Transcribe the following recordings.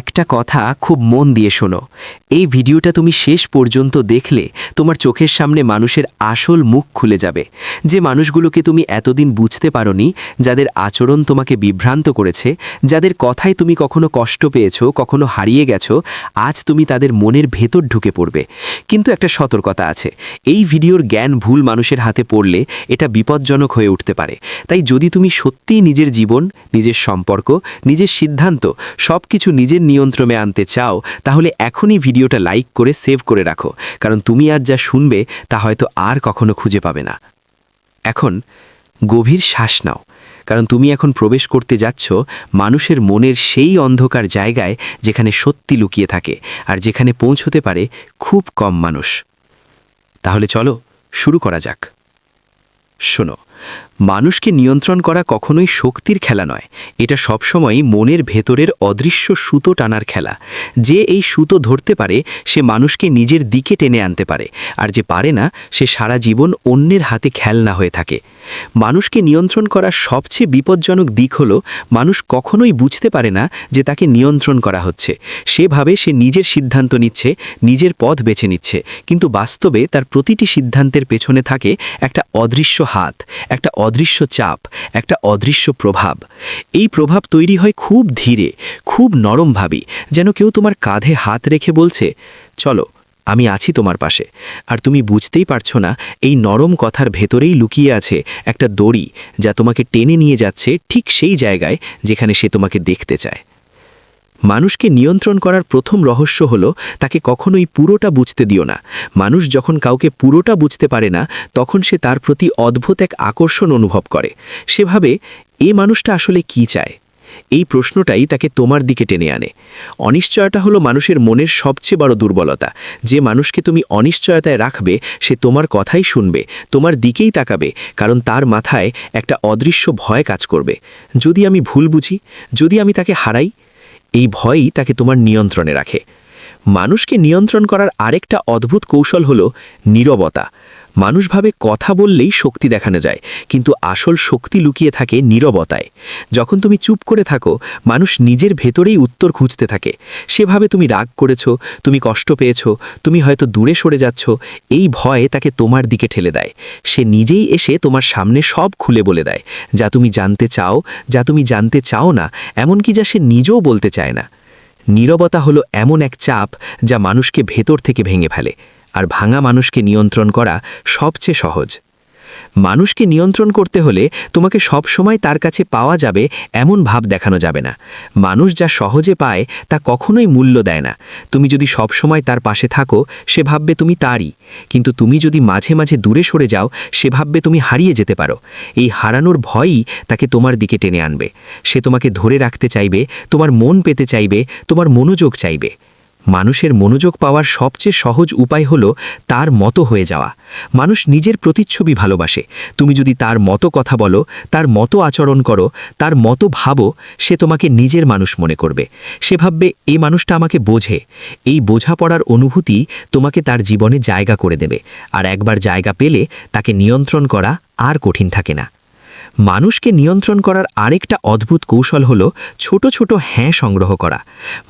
একটা কথা খুব মন দিয়ে শোনো। এই ভিডিওটা তুমি শেষ পর্যন্ত দেখলে তোমার চোখের সামনে মানুষের আসল মুখ খুলে যাবে। যে মানুষগুলোকে তুমি এতদিন বুঝতে পারোনি, যাদের আচরণ তোমাকে বিভ্রান্ত করেছে, যাদের কথায় তুমি কখনো কষ্ট পেয়েছ, কখনো হারিয়ে গেছো, আজ তুমি তাদের মনের ভেতর ঢুকে পড়বে। কিন্তু একটা সতর্কতা আছে, এই ভিডিওর জ্ঞান ভুল মানুষের হাতে পড়লে এটা বিপজ্জনক হয়ে উঠতে পারে। তাই যদি তুমি সত্যিই নিজের জীবন, নিজের সম্পর্ক, নিজের সিদ্ধান্ত সব কিছু নিজের নিয়ন্ত্রণে আনতে চাও, তাহলে এখনই ভিডিওটা লাইক করে সেভ করে রাখো, কারণ তুমি আজ যা শুনবে, তা হয়তো আর কখনো খুঁজে পাবে না। এখন, গভীর শ্বাস নাও, কারণ তুমি এখন প্রবেশ করতে যাচ্ছ মানুষের মনের সেই অন্ধকার জায়গায় যেখানে সত্যি লুকিয়ে থাকে, আর যেখানে পৌঁছতে পারে খুব কম মানুষ। তাহলে চলো, শুরু করা যাক। শোনো মানুষকে নিয়ন্ত্রণ করা কখনোই শক্তির খেলা নয়। এটা সবসময় মনের ভেতরের অদৃশ্য সুতো টানার খেলা। যে এই সুতো ধরতে পারে, সে মানুষকে নিজের দিকে টেনে আনতে পারে, আর যে পারে না, সে সারা জীবন অন্যের হাতে খেলনা হয়ে থাকে। মানুষকে নিয়ন্ত্রণ করার সবচেয়ে বিপজ্জনক দিক হল, মানুষ কখনোই বুঝতে পারে না যে তাকে নিয়ন্ত্রণ করা হচ্ছে। সেভাবে সে নিজের সিদ্ধান্ত নিচ্ছে, নিজের পথ বেছে নিচ্ছে, কিন্তু বাস্তবে তার প্রতিটি সিদ্ধান্তের পেছনে থাকে একটা অদৃশ্য হাত একটা অদৃশ্য চাপ, একটা অদৃশ্য প্রভাব। এই প্রভাব তৈরি হয় খুব ধীরে, খুব নরমভাবী, যেন কেউ তোমার কাঁধে হাত রেখে বলছে, চলো, আমি আছি তোমার পাশে। আর তুমি বুঝতেই পারছ না, এই নরম কথার ভেতরেই লুকিয়ে আছে একটা দড়ি, যা তোমাকে টেনে নিয়ে যাচ্ছে ঠিক সেই জায়গায় যেখানে সে তোমাকে দেখতে চায়। মানুষকে নিয়ন্ত্রণ করার প্রথম রহস্য হল, তাকে কখনোই পুরোটা বুঝতে দিও না। মানুষ যখন কাউকে পুরোটা বুঝতে পারে না, তখন সে তার প্রতি অদ্ভুত এক আকর্ষণ অনুভব করে। সেভাবে এ মানুষটা আসলে কি চায়? এই প্রশ্নটাই তাকে তোমার দিকে টেনে আনে। অনিশ্চয়তা হলো মানুষের মনের সবচেয়ে বড় দুর্বলতা। যে মানুষকে তুমি অনিশ্চয়তায় রাখবে, সে তোমার কথাই শুনবে, তোমার দিকেই তাকাবে, কারণ তার মাথায় একটা অদৃশ্য ভয় কাজ করবে। যদি আমি ভুল বুঝি, যদি আমি তাকে হারাই এই ভয়ই তাকে তোমার নিয়ন্ত্রণে রাখে। মানুষকে নিয়ন্ত্রণ করার আরেকটা অদ্ভুত কৌশল হল নীরবতা। মানুষ ভাবে কথা বললেই শক্তি দেখানো যায়, কিন্তু আসল শক্তি লুকিয়ে থাকে নীরবতায়। যখন তুমি চুপ করে থাকো, মানুষ নিজের ভেতরেই উত্তর খুঁজতে থাকে। সেভাবে তুমি রাগ করেছ, তুমি কষ্ট পেয়েছ, তুমি হয়তো দূরে সরে যাচ্ছ, এই ভয় তাকে তোমার দিকে ঠেলে দেয়। সে নিজেই এসে তোমার সামনে সব খুলে বলে দেয়, যা তুমি জানতে চাও, যা তুমি জানতে চাও না, এমনকি যা সে নিজেও বলতে চায় না। নীরবতা হলো এমন এক চাপ যা মানুষকে ভেতর থেকে ভেঙে ফেলে। আর ভাঙা মানুষকে নিয়ন্ত্রণ করা সবচেয়ে সহজ। মানুষকে নিয়ন্ত্রণ করতে হলে তোমাকে সব সময় তার কাছে পাওয়া যাবে এমন ভাব দেখানো যাবে না। মানুষ যা সহজে পায়, তা কখনোই মূল্য দেয় না। তুমি যদি সব সময় তার পাশে থাকো, সে ভাববে তুমি তারই। কিন্তু তুমি যদি মাঝে মাঝে দূরে সরে যাও, সে ভাববে তুমি হারিয়ে যেতে পারো। এই হারানোর ভয়ই তাকে তোমার দিকে টেনে আনবে। সে তোমাকে ধরে রাখতে চাইবে, তোমার মন পেতে চাইবে, তোমার মনোযোগ চাইবে। মানুষের মনোযোগ পাওয়ার সবচেয়ে সহজ উপায় হল তার মতো হয়ে যাওয়া। মানুষ নিজের প্রতিচ্ছবি ভালোবাসে। তুমি যদি তার মতো কথা বলো, তার মতো আচরণ করো, তার মতো ভাবো, সে তোমাকে নিজের মানুষ মনে করবে। সে ভাববে এই মানুষটা আমাকে বোঝে। এই বোঝাপড়ার অনুভূতি তোমাকে তার জীবনে জায়গা করে দেবে। আর একবার জায়গা পেলে তাকে নিয়ন্ত্রণ করা আর কঠিন থাকে না। মানুষকে নিয়ন্ত্রণ করার আরেকটা অদ্ভুত কৌশল হল ছোট ছোট হ্যাঁ সংগ্রহ করা।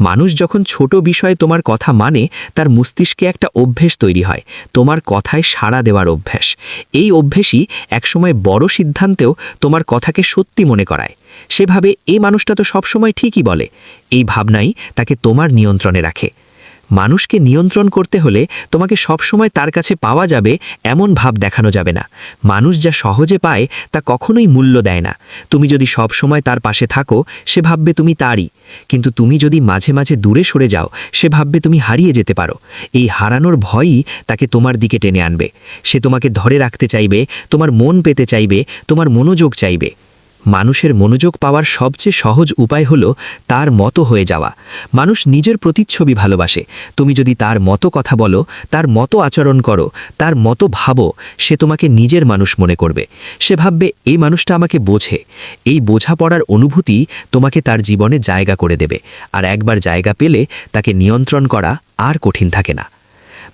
মানুষ যখন ছোট বিষয়ে তোমার কথা মানে তার মস্তিষ্কে একটা অভ্যেস তৈরি হয়, তোমার কথায় সাড়া দেওয়ার অভ্যাস। এই অভ্যেসই একসময় বড় সিদ্ধান্তেও তোমার কথাকে সত্যি মনে করায়। সেভাবে এই মানুষটা তো সবসময় ঠিকই বলে। এই ভাবনাই তাকে তোমার নিয়ন্ত্রণে রাখে। মানুষকে নিয়ন্ত্রণ করতে হলে তোমাকে সবসময় তার কাছে পাওয়া যাবে এমন ভাব দেখানো যাবে না। মানুষ যা সহজে পায় তা কখনোই মূল্য দেয় না। তুমি যদি সব সময় তার পাশে থাকো, সে ভাববে তুমি তারই। কিন্তু তুমি যদি মাঝে মাঝে দূরে সরে যাও, সে ভাববে তুমি হারিয়ে যেতে পারো। এই হারানোর ভয়ই তাকে তোমার দিকে টেনে আনবে। সে তোমাকে ধরে রাখতে চাইবে, তোমার মন পেতে চাইবে, তোমার মনোযোগ চাইবে। মানুষের মনোযোগ পাওয়ার সবচেয়ে সহজ উপায় হল তার মতো হয়ে যাওয়া। মানুষ নিজের প্রতিচ্ছবি ভালোবাসে। তুমি যদি তার মতো কথা বলো, তার মতো আচরণ করো, তার মতো ভাবো, সে তোমাকে নিজের মানুষ মনে করবে। সে ভাববে এই মানুষটা আমাকে বোঝে। এই বোঝাপড়ার অনুভূতি তোমাকে তার জীবনে জায়গা করে দেবে। আর একবার জায়গা পেলে তাকে নিয়ন্ত্রণ করা আর কঠিন থাকে না।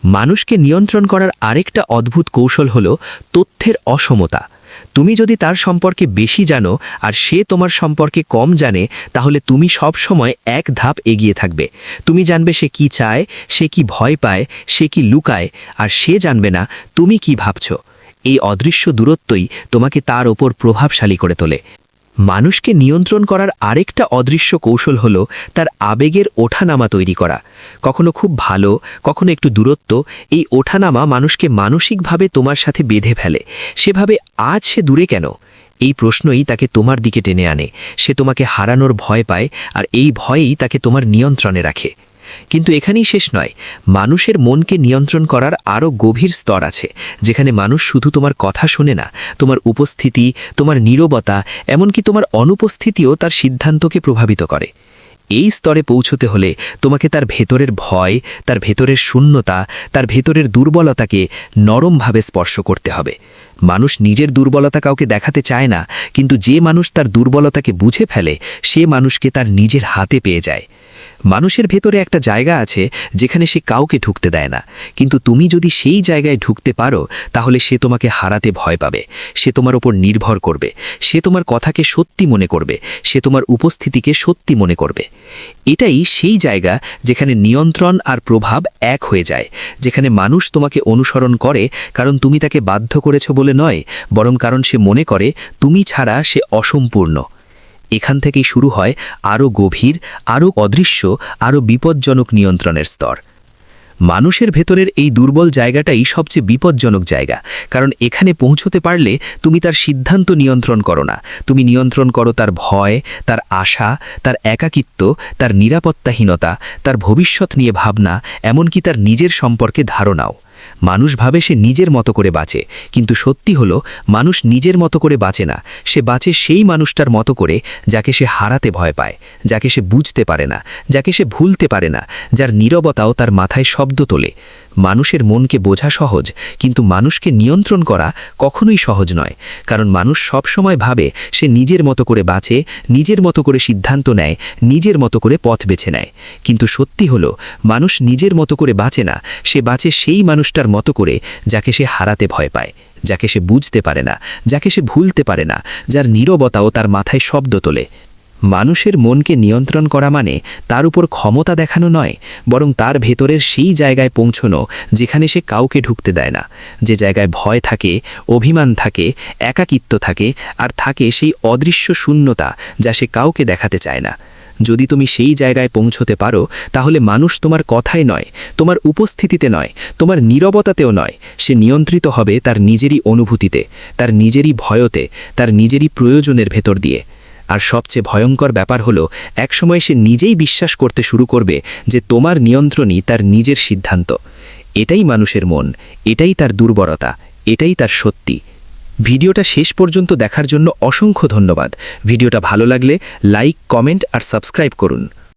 মানুষকে নিয়ন্ত্রণ করার আরেকটা অদ্ভুত কৌশল হল তথ্যের অসমতা। তুমি যদি তার সম্পর্কে বেশি জানো আর সে তোমার সম্পর্কে কম জানে, তাহলে তুমি সব সময় এক ধাপ এগিয়ে থাকবে। তুমি জানবে সে কি চায়, সে কি ভয় পায়, সে কি লুকায়, আর সে জানবে না, তুমি কি ভাবছ। এই অদৃশ্য দূরত্বই তোমাকে তার ওপর প্রভাবশালী করে তোলে। মানুষকে নিয়ন্ত্রণ করার আরেকটা অদৃশ্য কৌশল হল তার আবেগের ওঠানামা তৈরি করা। কখনো খুব ভালো, কখনো একটু দূরত্ব, এই ওঠানামা মানুষকে মানসিকভাবে তোমার সাথে বেঁধে ফেলে। সেভাবে আজ সে দূরে কেন? এই প্রশ্নই তাকে তোমার দিকে টেনে আনে। সে তোমাকে হারানোর ভয় পায় আর এই ভয়েই তাকে তোমার নিয়ন্ত্রণে রাখে। কিন্তু এখানেই শেষ নয়। মানুষের মনকে নিয়ন্ত্রণ করার আরও গভীর স্তর আছে, যেখানে মানুষ শুধু তোমার কথা শোনে না, তোমার উপস্থিতি, তোমার নীরবতা, এমনকি তোমার অনুপস্থিতিও তার সিদ্ধান্তকে প্রভাবিত করে। এই স্তরে পৌঁছতে হলে তোমাকে তার ভেতরের ভয়, তার ভেতরের শূন্যতা, তার ভেতরের দুর্বলতাকে নরমভাবে স্পর্শ করতে হবে। মানুষ নিজের দুর্বলতা কাউকে দেখাতে চায় না, কিন্তু যে মানুষ তার দুর্বলতাকে বুঝে ফেলে, সে মানুষকে তার নিজের হাতে পেয়ে যায়। মানুষের ভেতরে একটা জায়গা আছে যেখানে সে কাউকে ঢুকতে দেয় না। কিন্তু তুমি যদি সেই জায়গায় ঢুকতে পারো, তাহলে সে তোমাকে হারাতে ভয় পাবে। সে তোমার ওপর নির্ভর করবে। সে তোমার কথাকে সত্যি মনে করবে। সে তোমার উপস্থিতিকে সত্যি মনে করবে। এটাই সেই জায়গা যেখানে নিয়ন্ত্রণ আর প্রভাব এক হয়ে যায়। যেখানে মানুষ তোমাকে অনুসরণ করে, কারণ তুমি তাকে বাধ্য করেছ বলে নয়, বরং কারণ সে মনে করে, তুমি ছাড়া সে অসম্পূর্ণ। এখান থেকেই শুরু হয় আরও গভীর, আরও অদৃশ্য, আরও বিপজ্জনক নিয়ন্ত্রণের স্তর। মানুষের ভেতরের এই দুর্বল জায়গাটাই সবচেয়ে বিপজ্জনক জায়গা, কারণ এখানে পৌঁছতে পারলে তুমি তার সিদ্ধান্ত নিয়ন্ত্রণ করো না। তুমি নিয়ন্ত্রণ করো তার ভয়, তার আশা, তার একাকিত্ব, তার নিরাপত্তাহীনতা, তার ভবিষ্যৎ নিয়ে ভাবনা, এমনকি তার নিজের সম্পর্কে ধারণাও। মানুষ ভাবে সে নিজের মতো করে বাঁচে, কিন্তু সত্যি হলো, মানুষ নিজের মতো করে বাঁচে না। সে বাঁচে সেই মানুষটার মতো করে যাকে সে হারাতে ভয় পায়, যাকে সে বুঝতে পারে না, যাকে সে ভুলতে পারে না, যার নীরবতাও তার মাথায় শব্দ তোলে। মানুষের মনকে বোঝা সহজ, কিন্তু মানুষকে নিয়ন্ত্রণ করা কখনোই সহজ নয়, কারণ মানুষ সব সময় ভাবে সে নিজের মতো করে বাঁচে, নিজের মতো করে সিদ্ধান্ত নেয়, নিজের মতো করে পথ বেছে নেয়। কিন্তু সত্যি হলো, মানুষ নিজের মতো করে বাঁচে না, সে বাঁচে সেই মানুষটার মতো করে যাকে সে হারাতে ভয় পায়, যাকে সে বুঝতে পারে না, যাকে সে ভুলতে পারে না, যার নীরবতাও তার মাথায় শব্দ তোলে। মানুষের মনকে নিয়ন্ত্রণ করা মানে তার উপর ক্ষমতা দেখানো নয়, বরং তার ভেতরের সেই জায়গায় পৌঁছনো যেখানে সে কাউকে ঢুকতে দেয় না। যে জায়গায় ভয় থাকে, অভিমান থাকে, একাকিত্ব থাকে, আর থাকে সেই অদৃশ্য শূন্যতা যা সে কাউকে দেখাতে চায় না। যদি তুমি সেই জায়গায় পৌঁছতে পারো, তাহলে মানুষ তোমার কথায় নয়, তোমার উপস্থিতিতে নয়, তোমার নীরবতাতেও নয়। সে নিয়ন্ত্রিত হবে তার নিজেরই অনুভূতিতে, তার নিজেরই ভয়তে, তার নিজেরই প্রয়োজনের ভেতর দিয়ে। আর সবচেয়ে ভয়ঙ্কর ব্যাপার হলো, একসময় সে নিজেই বিশ্বাস করতে শুরু করবে যে তোমার নিয়ন্ত্রণই তার নিজের সিদ্ধান্ত। এটাই মানুষের মন, এটাই তার দুর্বলতা, এটাই তার সত্যি। ভিডিওটা শেষ পর্যন্ত দেখার জন্য অসংখ্য ধন্যবাদ। ভিডিওটা ভালো লাগলে লাইক, কমেন্ট আর সাবস্ক্রাইব করুন।